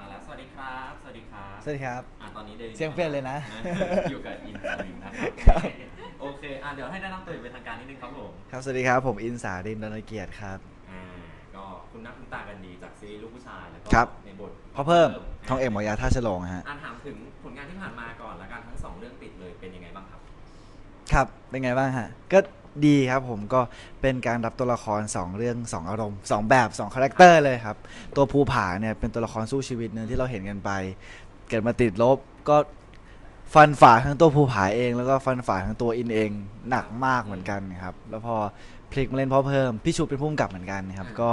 มาแล้ว สวัสดีครับ สวัสดีครับสวัสดีครับ อะตอนนี้เดเสียงเปลี่ยนเลยนะ อยู่กับอินสารินนะครับครับโอเคอะเดี๋ยวให้แนะนำตัวอย่างเป็นทางการนิดนึงครับผมครับ สวัสดีครับ ผมอินสารินดนเกียรติครับ อ่าก็คุณนักคุณตากันดีจากซีรีส์ลูกผู้ชายแล้วก็ครับ ในบทพ่อเพิ่มทองเอกหมอยาท่าฉลองฮะ อ่านถามถึงผลงานที่ผ่านมาก่อนละกันทั้งสองเรื่องติดเลยเป็นยังไงบ้างครับ ครับ เป็นไงบ้างฮะ ก็ ดีครับผมก็เป็นการรับตัวละคร 2 เรื่อง 2 อารมณ์ 2 แบบ2คาแรคเตอร์เลยครับ ตัวภูผาเนี่ยเป็นตัวละครสู้ชีวิตเนื้อที่เราเห็นกันไป เกิดมาติดลบก็ฟันฝ่าทั้งตัวภูผาเองแล้วก็ฟันฝ่าทั้งตัวอินเองหนักมากเหมือนกันครับ แล้วพอพลิกมาเล่นพ่อเพิ่มพี่ชูเป็นผู้กำกับเหมือนกันครับ ก็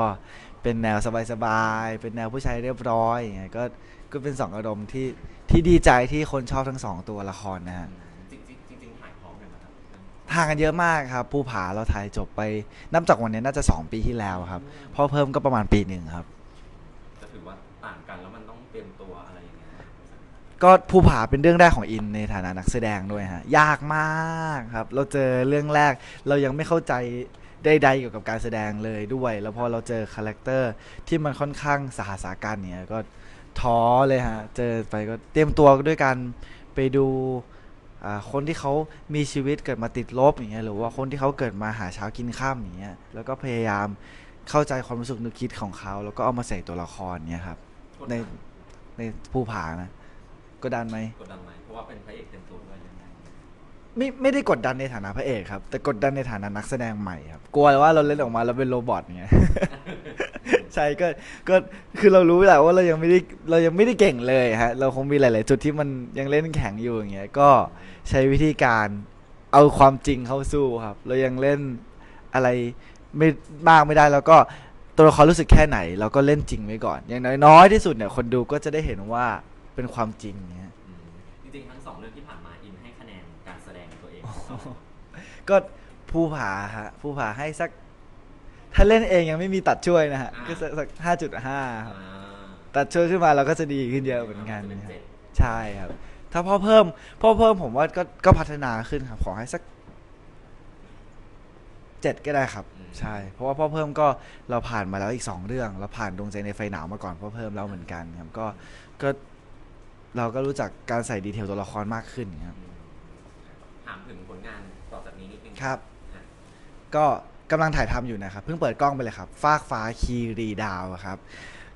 เป็นแนวสบายๆเป็นแนวผู้ชายเรียบร้อยอย่างเงี้ยก็ก็เป็นสองอารมณ์ที่ที่ดีใจที่คนชอบทั้งสองตัวละครนะฮะ ห่างกันเยอะมากครับภูผาเราถ่ายจบไปนับจากวันนี้น่าจะ 2 ปีที่แล้วครับพ่อเพิ่มก็ประมาณปีหนึ่งครับ จะถือว่าต่างกันแล้วมันต้องเตรียมตัวอะไรอย่างเงี้ยครับก็ภูผาเป็นเรื่องแรกของอินในฐานะนักแสดงด้วยฮะยากมากครับ เราเจอเรื่องแรกเรายังไม่เข้าใจใดๆเกี่ยวกับการแสดงเลยด้วย แล้วพอเราเจอคาแรคเตอร์ที่มันค่อนข้างสาหัสาการเนี่ยก็ท้อเลยฮะเจอไปก็เตรียมตัวด้วยกันไปดูอ่า คนที่เขามีชีวิตเกิดมาติดลบอย่างเงี้ยหรือว่าคนที่เขาเกิดมาหาเช้ากินข้ามอย่างเงี้ยแล้วก็พยายามเข้าใจความรู้สึกนึกคิดของเขา แล้วก็เอามาใส่ตัวละครเนี่ยครับกดในดันในภูผานะกดดันไหมกดดันไหมเพราะว่าเป็นพระเอกเต็มตัวด้วยยังไงไม่ไม่ได้กดดันในฐานะพระเอกครับ แต่กดดันในฐานะนักแสดงใหม่ครับ กลัวว่าเราเล่นออกมาแล้วเป็นโรบอทเงี้ย ใช่ก็ก็คือเรารู้แหละว่าเรายังไม่ได้เรายังไม่ได้เก่งเลยฮะเราคงมีหลาย ๆ จุดที่มันยังเล่นแข็งอยู่อย่างเงี้ยก็ใช้วิธีการเอาความจริงเข้าสู้ครับ เรายังเล่นอะไรไม่มากไม่ได้แล้วก็ตัวละครรู้สึกแค่ไหน เราก็เล่นจริงไว้ก่อน อย่างน้อยๆที่สุดเนี่ยคนดูก็จะได้เห็นว่าเป็นความจริงเงี้ยอืมจริงๆทั้งสองเรื่องที่ผ่านมาอินให้คะแนนการแสดงตัวเองเท่าไหร่ก็ผู้ผาฮะผู้ผาให้สัก ถ้าเล่นเองยังไม่มีตัดช่วยนะฮะ ก็สักสักห้าจุดห้าครับอ่าตัดช่วยขึ้นมาเราก็จะดีขึ้นเยอะเหมือนกันจะเป็นนะครับเจ็ดใช่ครับ ถ้าพ่อเพิ่มพ่อเพิ่มผมว่าก็ก็พัฒนาขึ้นครับ ขอให้สักเจ็ดก็ได้ครับ ใช่ เพราะว่าพ่อเพิ่มก็เราผ่านมาแล้วอีกสองเรื่อง เราผ่านดวงใจในไฟหนาวมาก่อนพ่อเพิ่มแล้วเหมือนกันครับ ก็ก็เราก็รู้จักการใส่ดีเทลตัวละครมากขึ้นครับอืมถามถึงผลงานต่อจากนี้นิดนึงครับอะก็ กำลังถ่ายทำอยู่นะครับ เพิ่งเปิดกล้องไปเลยครับ ฟากฟ้าคีรีดาวครับ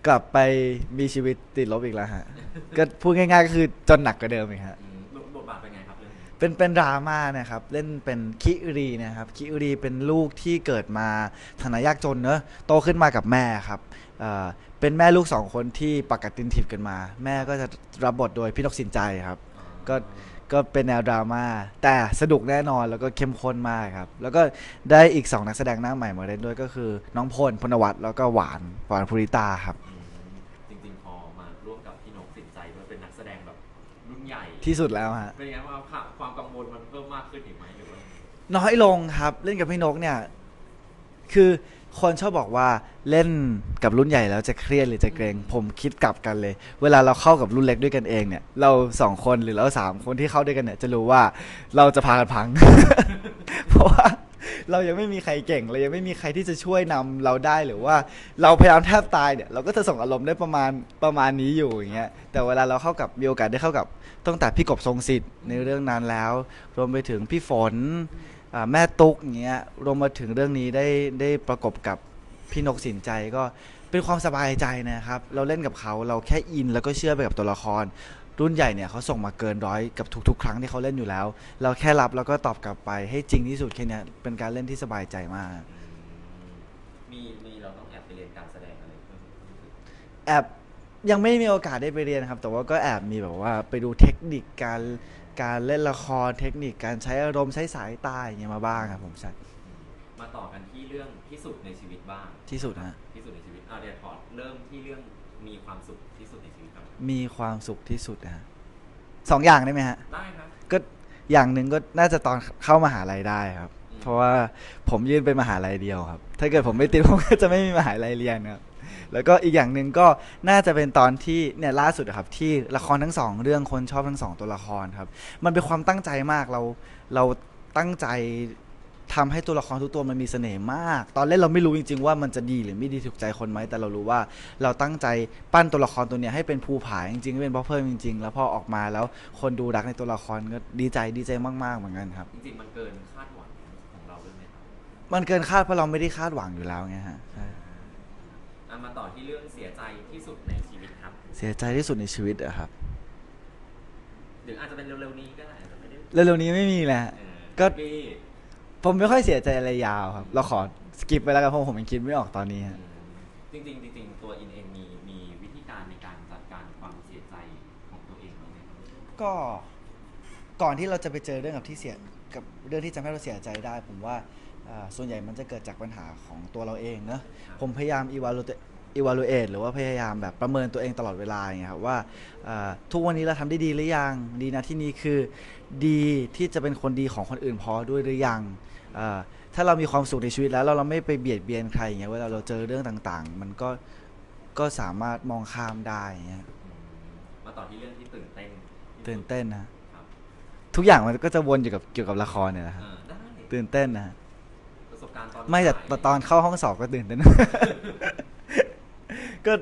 กลับไปมีชีวิตติดลบอีกแล้วฮะ ก็พูดง่ายๆก็คือจนหนักกว่าเดิมอีกฮะ อืมบทบาทเป็นไงครับเรื่องนี้เป็นเป็นดราม่านะครับ เล่นเป็นคิรีนะครับคิรีเป็นลูกที่เกิดมาฐานะยากจนเนอะโตขึ้นมากับแม่ครับเอ่อเป็นแม่ลูกสองคนที่ปกตินทิพกันมา แม่ก็จะรับบทโดยพี่นกสินใจครับ ก็ ก็เป็นแนวดราม่าแต่สนุกแน่นอนแล้วก็เข้มข้นมากครับ แล้วก็ได้อีก 2 นักแสดงหน้าใหม่มาเล่นด้วยก็คือ น้องพลพลวัตแล้วก็หวานหวานภูริตาครับอืมจริงๆ พอมาร่วมกับพี่นกสินใจด้วยเป็นนักแสดงแบบรุ่นใหญ่ที่สุดแล้วฮะเป็นไงว่างครับความกังวลมันเพิ่มมากขึ้นอีกไหมหรือว่าน้อยลงครับ เล่นกับพี่นกเนี่ย คือ คนชอบบอกว่าเล่นกับรุ่นใหญ่แล้วจะเครียดหรือจะเกรง ผมคิดกลับกันเลย เวลาเราเข้ากับรุ่นเล็กด้วยกันเองเนี่ย เราสองคนหรือเราสามคนที่เข้าด้วยกันเนี่ย จะรู้ว่าเราจะพากันพัง เพราะว่าเรายังไม่มีใครเก่งเรายังไม่มีใครที่จะช่วยนำเราได้หรือว่า เราพยายามแทบตายเนี่ยเราก็จะส่งอารมณ์ได้ประมาณประมาณนี้อยู่อย่างเงี้ยแต่เวลาเราเข้ากับมีโอกาสได้เข้ากับตั้งแต่พี่กบทรงสิทธิ์ในเรื่องนั้นแล้ว รวมไปถึงพี่ฝน แม่ตุ๊กอย่างเงี้ยรวมมาถึงเรื่องนี้ได้ได้ประกบกับพี่นกสินใจก็เป็นความสบายใจนะครับ เราเล่นกับเขาเราแค่อินแล้วก็เชื่อไปกับตัวละคร รุ่นใหญ่เนี่ยเขาส่งมาเกินร้อยกับทุกๆ ครั้งที่เขาเล่นอยู่แล้ว เราแค่รับแล้วก็ตอบกลับไปให้จริงที่สุดแค่เนี้ยเป็นการเล่นที่สบายใจมากอืมมีมีเราต้องแอบไปเรียนการแสดงอะไรเพิ่มแอบ ยังไม่มีโอกาสได้ไปเรียนครับ แต่ว่าก็แอบมีแบบว่าไปดูเทคนิคการการเล่นละครเทคนิคการใช้อารมณ์ใช้สายตาอย่างเงี้ยมาบ้างครับผมใช่มาต่อกันที่เรื่องที่สุดในชีวิตบ้าง ที่สุดฮะที่สุดในชีวิตเอาเดี๋ยวขอเริ่มที่เรื่องมีความสุขที่สุดในชีวิตครับมีความสุขที่สุดนะฮะสองอย่างได้ไหมฮะได้ครับก็อย่างหนึ่งก็น่าจะตอนเข้ามหาลัยได้ครับอืมเพราะว่าผมยื่นเป็นมหาลัยเดียวครับ ถ้าเกิดผมไม่ติดผมก็จะไม่มีมหาลัยเรียนครับ แล้วก็อีกอย่างหนึ่งก็น่าจะเป็นตอนที่เนี่ยล่าสุดอะครับที่ละครทั้งสองเรื่องคนชอบทั้งสองตัวละครครับ มันเป็นความตั้งใจมากเราเราตั้งใจทำให้ตัวละครทุกตัวมันมีเสน่ห์มาก ตอนเล่นเราไม่รู้จริง ๆ ว่ามันจะดีหรือไม่ดีถูกใจคนไหมแต่เรารู้ว่าเราตั้งใจปั้นตัวละครตัวเนี้ยให้เป็นภูผาจริงๆให้เป็นพ่อเพิ่มจริง ๆ แล้วพอออกมาแล้วคนดูรักในตัวละครก็ดีใจดีใจมากๆเหมือนกันครับจริงๆมันเกินคาดหวังของเราด้วยไหมครับมันเกินคาดเพราะเราไม่ได้คาดหวังอยู่แล้วไงฮะใช่ อะมาต่อที่เรื่องเสียใจที่สุดในชีวิตครับ เสียใจที่สุดในชีวิตอะครับหรืออาจจะเป็นเร็วๆนี้ก็ได้อาจจะไม่ได้เร็วๆนี้ไม่มีแหละ เออก็พี่ผมไม่ค่อยเสียใจอะไรยาวครับ เราขอสกิปไปแล้วกันเพราะผมยังคิดไม่ออกตอนนี้ฮะ จริงๆจริงๆตัวอินเองมีมีวิธีการในการจัดการความเสียใจของตัวเองบ้างไหมครับก็ก่อนที่เราจะไปเจอเรื่องกับที่เสียกับเรื่องที่ทำให้เราเสียใจได้ ผมว่า อ่าส่วนใหญ่มันจะเกิดจากปัญหาของตัวเราเองเนอะผมพยายาม evaluate evaluate หรือว่าพยายามแบบประเมินตัวเองตลอดเวลาอย่างเงี้ยครับว่าอ่าทุกวันนี้เราทำได้ดีหรือยังดีนะที่นี้คือดีที่จะเป็นคนดีของคนอื่นพอด้วยหรือยังอ่าถ้าเรามีความสุขในชีวิตแล้วเราเราไม่ไปเบียดเบียนใครอย่างเงี้ยเวลาเราเจอเรื่องต่างๆ มันก็ก็สามารถมองข้ามได้อย่างเงี้ยอืมมาต่อที่เรื่องที่ตื่นเต้นที่สุดตื่นเต้นนะครับทุกอย่างมันก็จะวนอยู่กับเกี่ยวกับละครเนี่ยแหละครับ เออได้ตื่นเต้นนะประสบ การณ์ตอนไม่แต่ถ่ายตอนเข้าห้องสอบก็ตื่นเต้น ก็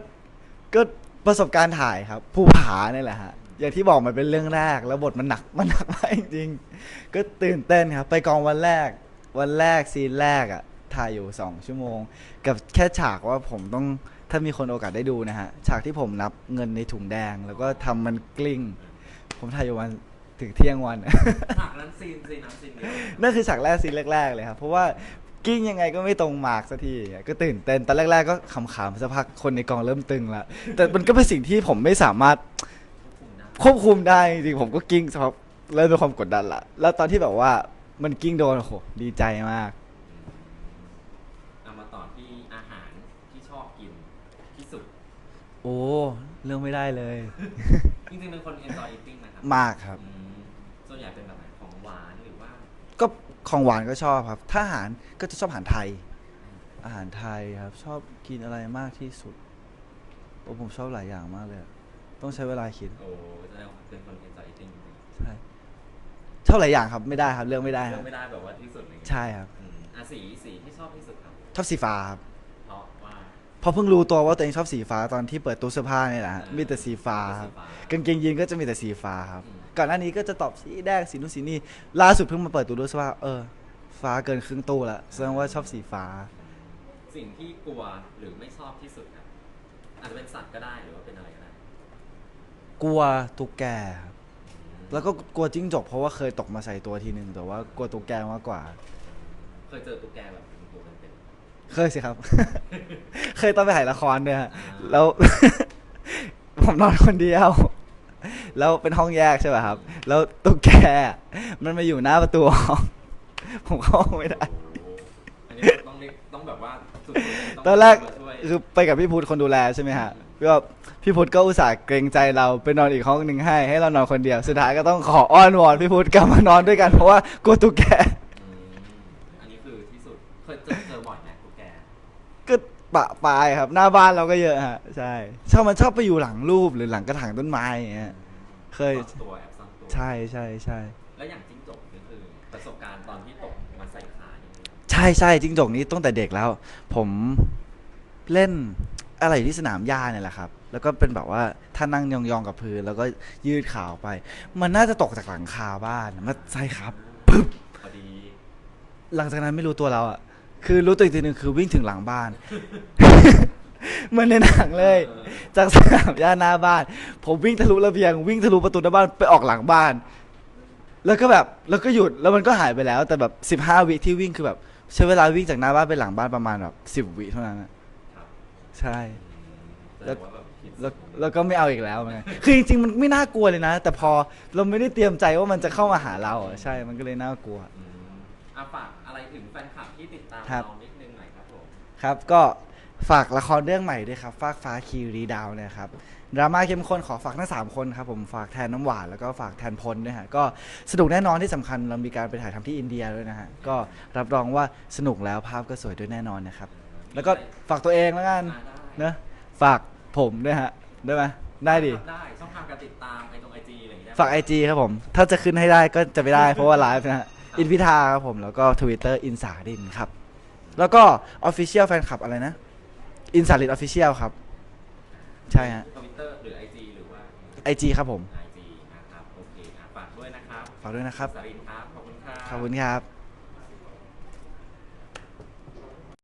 ก็ประสบการณ์ถ่ายครับ ผู้ผาเนี่ยแหละฮะอย่างที่บอกมันเป็นเรื่องแรก แล้วบทมันหนักมันหนักมากจริงๆก็ตื่นเต้นครับ ไปกองวันแรก วันแรกซีนแรกอะถ่ายอยู่สองชั่วโมง กับแค่ฉากว่าผมต้องถ้ามีคนโอกาสได้ดูนะฮะฉากที่ผมนับเงินในถุงแดง แล้วก็ทำมันกลิ้ง ผมถ่ายอยู่วันถึงเที่ยงวัน ฉากนั้นซีนซีนนั้นซีนเดียว นั่นคือฉากแรกซีนแรกๆเลยครับ เพราะว่า กิ้งยังไงก็ไม่ตรงมาร์กสักทีอย่างเงี้ยก็ตื่นเต้นตอนแรก ๆ ก็ขำๆสักพักคนในกองเริ่มตึงละแต่มันก็เป็นสิ่งที่ผมไม่สามารถควบคุมได้จริงๆผมก็กิ้งสักพักเริ่มเป็นความกดดันละแล้วตอนที่แบบว่ามันกิ้งโดนโอ้โหดีใจมาก เอามาต่อที่อาหารที่ชอบกินที่สุด โอ้เรื่องไม่ได้เลย จริงๆเป็นคน enjoy eating นะครับมากครับ อืมส่วนใหญ่เป็นแบบไหนของหวานหรือว่า ก็ ของหวานก็ชอบครับ ถ้าอาหารก็จะชอบอาหารไทย อาหารไทยครับ ชอบกินอะไรมากที่สุดโอ้ผมชอบหลายอย่างมากเลยอะต้องใช้เวลาคิด โอ้แสดงว่าเป็นคน enjoy eating จริงใช่ชอบหลายอย่างครับไม่ได้ครับเลือกไม่ๆได้คเลืรัอบ กไม่ได้แบบว่าที่สุดเลยใช่ครับอืมอะสีสีที่ชอบที่สุดครับ ชอบสีฟ้าครับเพราะว่า เพราะเพิ่งรู้ตัวว่าตัวเองชอบสีฟ้าตอนที่เปิดตู้เสื้อผ้าเนี่ยแหละฮะอ่ามีมีแต่สีฟ้าครับสีฟ้ากางเกงยีนก็จะมีแต่สีฟ้าครับ อืม ก่อนหน้านี้ก็จะตอบสีแดงสีนู้นสีนี่ล่าสุดเพิ่งมาเปิดตู้เสื้อผ้าเออ ฟ้าเกินครึ่งตู้ละแสดงว่าชอบสีฟ้า สิ่งที่กลัวหรือไม่ชอบที่สุดครับอาจจะเป็นสัตว์ก็ได้หรือว่าเป็นอะไรก็ได้กลัวตุ๊กแกครับแล้วก็กลัวจิ้งจกเพราะว่าเคยตกมาใส่ตัวทีนึงแต่ว่ากลัวตุ๊กแกมากกว่า เคยเจอตุ๊กแกแบบเป็นตัวเป็นเคยสิครับ เคยตอนไปถ่ายละครด้วยฮะอ่าแล้ว ผมนอนคนเดียว แล้วเป็นห้องแยกใช่ป่ะครับ แล้วตุ๊กแกมันมาอยู่หน้าประตูห้องผมเข้าห้องไม่ได้โอ้โหอันนี้ต้องเรียกต้องแบบว่าสุดๆงตอนแรกมาช่วยคือไปกับพี่พุทธคนดูแลใช่ไหมฮะก็พี่พุทธก็อุตส่าห์เกรงใจเราไปนอนอีกห้องหนึ่งให้ให้เรานอนคนเดียว สุดท้ายก็ต้องขออ้อนวอนพี่พุทธกลับมานอนด้วยกันเพราะว่ากลัวตุ๊กแกอืมอันนี้คือที่สุด เคยเจอเจอบ่อยไหมตุ๊กแกก็ปะปายครับ หน้าบ้านเราก็เยอะฮะใช่ชอบมันชอบไปอยู่หลังรูปหรือหลังกระถางต้นไม้อย่างเงี้ย เคย ซ่อนตัวแอบซ่อนตัวใช่ใช่ใช่ แล้วอย่างจิ้งจกนี่คือประสบการณ์ตอนที่ตกมาใส่ขาอย่างนี้ใช่ใช่จิ้งจกนี้ตั้งแต่เด็กแล้ว ผมเล่นอะไรอยู่ที่สนามหญ้าเนี่ยแหละครับ แล้วก็เป็นแบบว่าถ้านั่งยองๆกับพื้น แล้วก็ยืดขาออกไป มันน่าจะตกจากหลังคาบ้านมาใช่ครับปึ๊บพอดี หลังจากนั้นไม่รู้ตัวเราอะคือรู้ตัวอีกทีหนึ่งคือวิ่งถึงหลังบ้าน เหมือนในหนังเลยออจากสนามหญ้าหน้าบ้าน ผมวิ่งทะลุระเบียง วิ่งทะลุประตูหน้าบ้านไปออกหลังบ้าน แล้วก็แบบแล้วก็หยุดแล้วมันก็หายไปแล้ว แต่แบบสิบห้าวิที่วิ่งคือแบบ ใช้เวลาวิ่งจากหน้าบ้านไปหลังบ้านประมาณแบบสิบวิเท่านั้นอะครับใช่แสดงว่าแบบผิดแล้วแล้วก็ไม่เอาอีกแล้วไงคือจริงๆมันไม่น่ากลัวเลยนะ แต่พอเราไม่ได้เตรียมใจว่ามันจะเข้ามาหาเราอะใช่ มันก็เลยน่ากลัวอืมอะฝากอะไรถึงแฟนคลับที่ติดตามครับ เรานิดนึงหน่อยครับผม ครับก็ ฝากละครเรื่องใหม่ด้วยครับ ฟากฟ้าคีรีดาวเนี่ยครับ ดราม่าเข้มข้นขอฝากทั้งสามคนครับผม ฝากแทนน้ำหวานแล้วก็ฝากแทนพลด้วยฮะ ก็สนุกแน่นอนที่สำคัญเรามีการไปถ่ายทำที่อินเดียด้วยนะฮะ ก็รับรองว่าสนุกแล้วภาพก็สวยด้วยแน่นอนนะครับ แล้วก็ฝากตัวเองแล้วกันอ่าได้เนอะฝากผมด้วยฮะ ได้ไหมได้ดิ ได้ช่องทางการติดตามไอตรงไอจีอะไรอย่างเงี้ยฝากไอจีครับผม ถ้าจะขึ้นให้ได้ก็จะไม่ได้เพราะว่าไลฟ์นะฮะ อินพิธาครับผม แล้วก็ Twitter อินสาดินครับ แล้วก็ Official Fan Club อะไรนะ อินสาดิน Official ครับ ใช่ฮะทวิตเตอร์หรือไอจีหรือว่า IG ครับผมไอจีนะครับ โอเคครับฝากด้วยนะครับฝากด้วยนะครับ สารินครับ ขอบคุณครับ ขอบคุณครับ